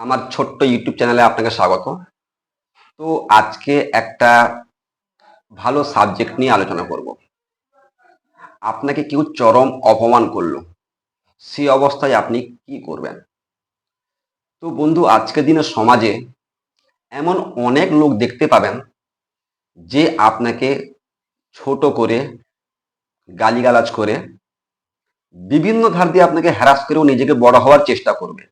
আমার ছোট্ট ইউটিউব চ্যানেলে আপনাকে স্বাগত। তো আজকে একটা ভালো সাবজেক্ট নিয়ে আলোচনা করব। আপনাকে কেউ চরম অপমান করল। সে অবস্থায় আপনি কি করবেন? তো বন্ধু, আজকের দিনে সমাজে এমন অনেক লোক দেখতে পাবেন যে আপনাকে ছোট করে, গালিগালাজ করে, বিভিন্ন ধার দিয়ে আপনাকে হ্যারাস করেও নিজেকে বড় হওয়ার চেষ্টা করবে।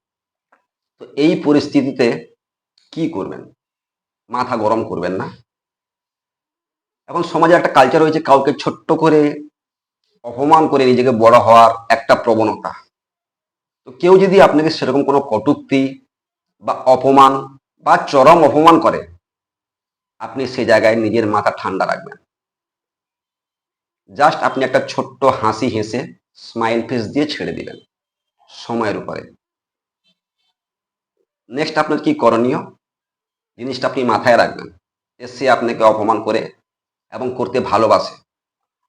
তো এই পরিস্থিতিতে কি করবেন? মাথা গরম করবেন না? এখন সমাজে একটা কালচার হয়েছে কাউকে ছোট্ট করে অপমান করে নিজেকে বড় হওয়ার একটা প্রবণতা। তো কেউ যদি আপনাকে সেরকম কোনো কটুক্তি বা অপমান বা চরম অপমান করে, আপনি সে জায়গায় নিজের মাথা ঠান্ডা রাখবেন। জাস্ট আপনি একটা ছোট্ট হাসি হেসে স্মাইল ফেস দিয়ে ছেড়ে দিবেন। সময়ের উপরে। নেক্সট আপনার কি করণীয়? জিনিসটা আপনি মাথায় রাখবেন। এসে আপনাকে অপমান করে এবং করতে ভালোবাসে।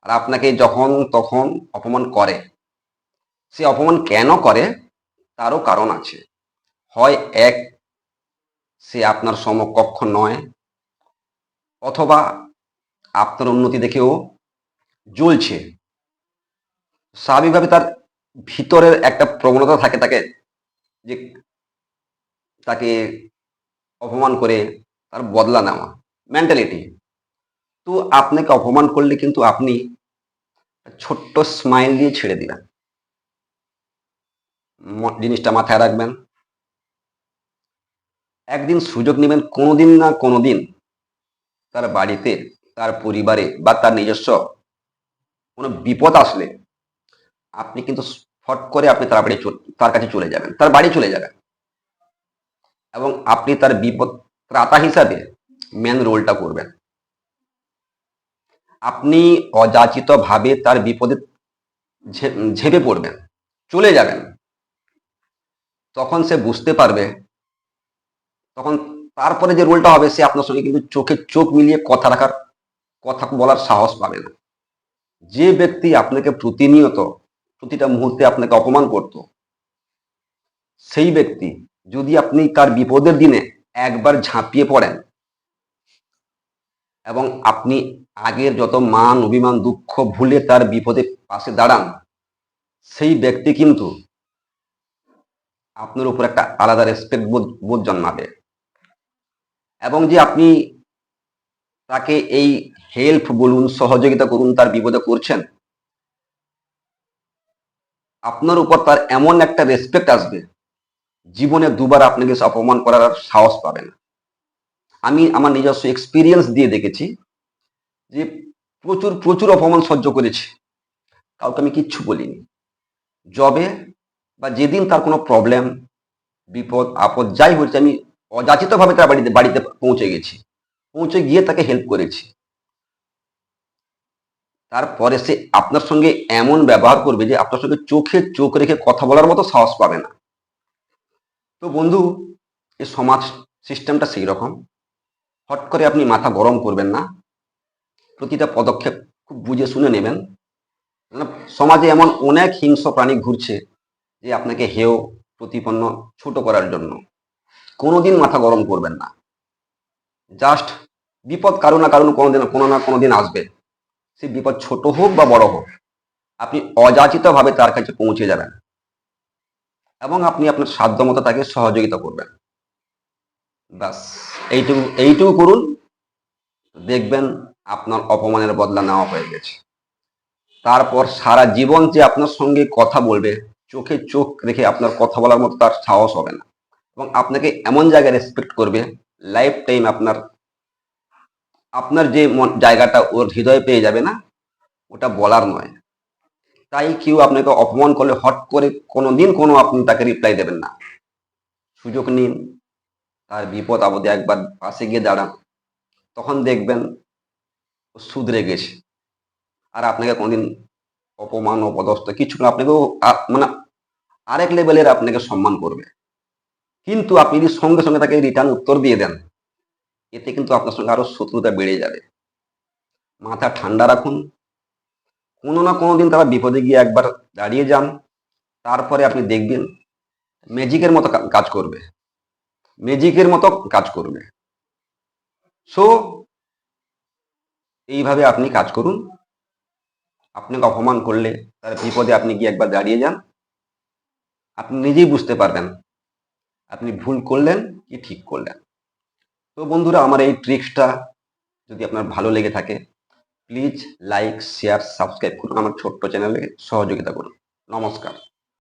আর আপনাকে যখন তখন অপমান করে। সে অপমান কেন করে? তারও কারণ আছে। হয় এক, সে আপনার সমকক্ষ নয়, অথবা আপনার উন্নতি দেখেও জ্বলছে। স্বাভাবিকভাবে তার ভিতরের একটা প্রবণতা থাকে তাকে, যে তাকে অপমান করে তার বদলা নেওয়া মেন্টালিটি তো আপনাকে অপমান করলে কিন্তু আপনি ছোট্ট স্মাইল দিয়ে ছেড়ে দিবেন। ম- জিনিসটা মাথায় রাখবেন। একদিন সুযোগ নেবেন কোনোদিন না কোনোদিন তার বাড়িতে, তার পরিবারে বা তার নিজস্ব কোনো বিপদ আসলে আপনি কিন্তু ফট করে আপনি তার বাড়ি তার কাছে চলে যাবেন, তার বাড়ি চলে যাবেন। এবং আপনি তার বিপদ ত্রাতা হিসাবে মেন রোলটা করবেন। আপনি অযাচিত ভাবে তার বিপদে ঝেঁপে পড়বেন, চলে যাবেন। তখন সে বুঝতে পারবে, তখন তারপরে যে রোলটা হবে সে আপনার সঙ্গে কিন্তু চোখে চোখ মিলিয়ে কথা রাখার, কথা বলার সাহস পাবে না। যে ব্যক্তি আপনাকে প্রতিনিয়ত, প্রতিটা মুহূর্তে আপনাকে অপমান করত, সেই ব্যক্তি যদি আপনি তার বিপদের দিনে একবার ঝাঁপিয়ে পড়েন এবং আপনি আগের যত মান, অভিমান, দুঃখ ভুলে তার বিপদে পাশে দাঁড়ান, সেই ব্যক্তি কিন্তু আপনার উপর একটা আলাদা রেসপেক্ট বোধ জন্মাবে। এবং যে আপনি তাকে এই হেল্প বলুন, সহযোগিতা করুন, তার বিপদে করছেন আপনার উপর তার এমন একটা রেসপেক্ট আসবে জীবনে দুবার আপনাকে অপমান করার আর সাহস পাবে না। আমি আমার নিজস্ব এক্সপিরিয়েন্স দিয়ে দেখেছি যে প্রচুর প্রচুর অপমান সহ্য করেছি। কাউকে আমি কিচ্ছু বলিনি। জবে বা যেদিন তার কোনো প্রবলেম বিপদ, আপদ যাই হয়েছে, আমি অযাচিতভাবে তার বাড়িতে বাড়িতে পৌঁছে গেছি। পৌঁছে গিয়ে তাকে হেল্প করেছি। তারপরে সে আপনার সঙ্গে এমন ব্যবহার করবে যে আপনার সঙ্গে চোখে চোখ রেখে কথা বলার মতো সাহস পাবে না। তো বন্ধু, এই সমাজ সিস্টেমটা সেই রকম। হট করে আপনি মাথা গরম করবেন না। প্রতিটা পদক্ষেপ খুব বুঝে শুনে নেবেন। সমাজে এমন অনেক হিংস্র প্রাণী ঘুরছে যে আপনাকে হেয়, প্রতিপন্ন, ছোট করার জন্য। কোনোদিন মাথা গরম করবেন না। জাস্ট বিপদ কারও না কারণ কোনোদিন, কোনো না কোনোদিন আসবে। সেই বিপদ ছোট হোক বা বড় হোক, আপনি অযাচিতভাবে তার কাছে পৌঁছে যাবেন। এবং আপনি আপনার সাধ্য মতো তাকে সহযোগিতা করবেন। ব্যাস, এইটুকু এইটুকু করুন, দেখবেন আপনার অপমানের বদলা নেওয়া হয়ে গেছে। তারপর সারা জীবন যে আপনার সঙ্গে কথা বলবে, চোখে চোখ রেখে আপনার কথা বলার মতো তার সাহস হবে না। এবং আপনাকে এমন জায়গায় রেসপেক্ট করবে লাইফ টাইম আপনার আপনার যে জায়গাটা ওর হৃদয়ে পেয়ে যাবে না, ওটা বলার নয়। তাই কেউ আপনাকে অপমান করলে হট করে কোনো দিন কোনো আপনি তাকে রিপ্লাই দেবেন না। সুযোগ নিন, তার বিপদ আপদে একবার পাশে গিয়ে দাঁড়ান। তখন দেখবেন ও শুধরে গেছে। আর আপনাকে কোনোদিন অপমান, অপদস্থ কিছু না, আপনাকেও মানে আরেক লেভেলের আপনাকে সম্মান করবে। কিন্তু আপনি যদি সঙ্গে সঙ্গে তাকে রিটার্ন উত্তর দিয়ে দেন, এতে কিন্তু আপনার সঙ্গে আরও শত্রুতা বেড়ে যাবে। মাথা ঠান্ডা রাখুন কোনো না কোনো দিন তারা বিপদে গিয়ে একবার দাঁড়িয়ে যান, তারপরে আপনি দেখবেন ম্যাজিকের মতো কাজ করবে। ম্যাজিকের মতো কাজ করবে। সো এইভাবে আপনি কাজ করুন। আপনাকে অপমান করলে, তার বিপদে আপনি গিয়ে একবার দাঁড়িয়ে যান। আপনি নিজেই বুঝতে পারবেন, আপনি ভুল করলেন কি ঠিক করলেন। তো বন্ধুরা, আমার এই ট্রিক্সটা যদি আপনার ভালো লেগে থাকে প্লিজ লাইক শেয়ার সাবস্ক্রাইব করুন আমার ছোট্ট চ্যানেলে সহযোগিতা করুন। নমস্কার।